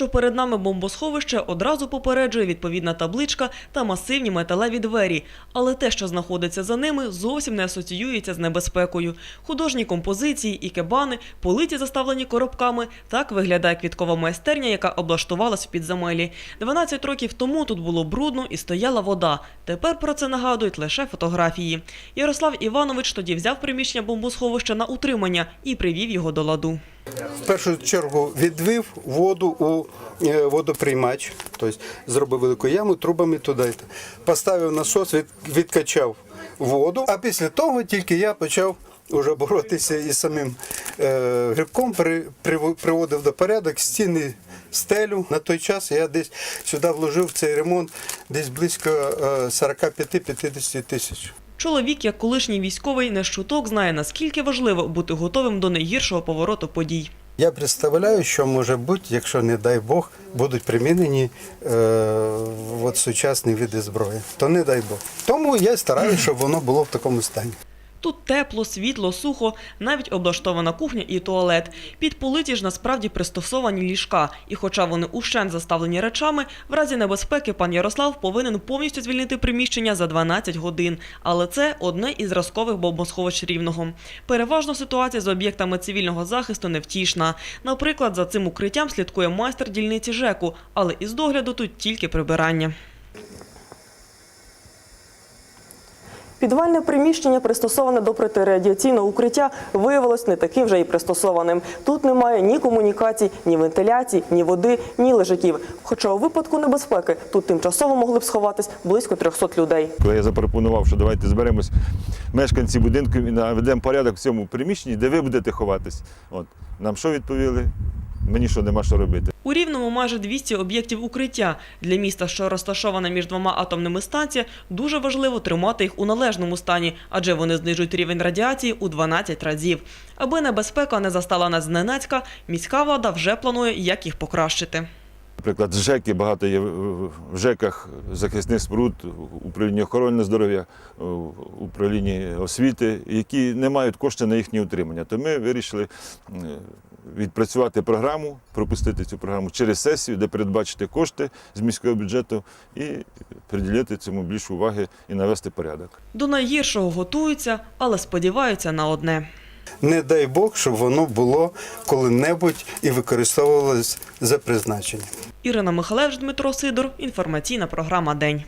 Що перед нами бомбосховище одразу попереджує відповідна табличка та масивні металеві двері. Але те, що знаходиться за ними, зовсім не асоціюється з небезпекою. Художні композиції, ікебани, политі заставлені коробками. Так виглядає квіткова майстерня, яка облаштувалась в підземелі. 12 років тому тут було брудно і стояла вода. Тепер про це нагадують лише фотографії. Ярослав Іванович тоді взяв приміщення бомбосховища на утримання і привів його до ладу. В першу чергу відвів воду у е, водоприймач, тобто зробив велику яму, трубами туди. Поставив насос, від, відкачав воду, а після того тільки я почав уже боротися із самим е, грибком, приводив до порядок стіни, стелю. На той час я десь сюди вложив цей ремонт десь близько е, 45-50 тисяч. Чоловік, як колишній військовий, не щуток знає, наскільки важливо бути готовим до найгіршого повороту подій. Я представляю, що може бути, якщо, не дай Бог, будуть примінені е, от сучасні види зброї. То не дай Бог. Тому я стараюся, щоб воно було в такому стані. Тут тепло, світло, сухо, навіть облаштована кухня і туалет. Під политі ж насправді пристосовані ліжка. І хоча вони ущен заставлені речами, в разі небезпеки пан Ярослав повинен повністю звільнити приміщення за 12 годин. Але це одне із зразкових бомбосховищ Рівного. Переважно ситуація з об'єктами цивільного захисту невтішна. Наприклад, за цим укриттям слідкує майстер дільниці ЖЕКу, але із догляду тут тільки прибирання. Підвальне приміщення, пристосоване до протирадіаційного укриття, виявилось не таким вже і пристосованим. Тут немає ні комунікацій, ні вентиляції, ні води, ні лежаків. Хоча у випадку небезпеки тут тимчасово могли б сховатись близько 300 людей. Коли я запропонував, що давайте зберемось мешканці будинку і наведемо порядок в цьому приміщенні, де ви будете ховатись. От нам що відповіли? Мені що нема що робити. У Рівному майже 200 об'єктів укриття. Для міста, що розташоване між двома атомними станціями, дуже важливо тримати їх у належному стані, адже вони знижують рівень радіації у 12 разів. Аби небезпека не застала нас зненацька, міська влада вже планує, як їх покращити. Наприклад, ЖЕКи багато є в ЖЕКах захисних споруд, управління охорони здоров'я, управління освіти, які не мають коштів на їхнє утримання. То ми вирішили е, відпрацювати програму, пропустити цю програму через сесію, де передбачити кошти з міського бюджету і приділити цьому більше уваги і навести порядок. До найгіршого готуються, але сподіваються на одне. Не дай Бог, щоб воно було коли-небудь і використовувалось за призначенням. Ірина Михалевич, Дмитро Сидор. Інформаційна програма День.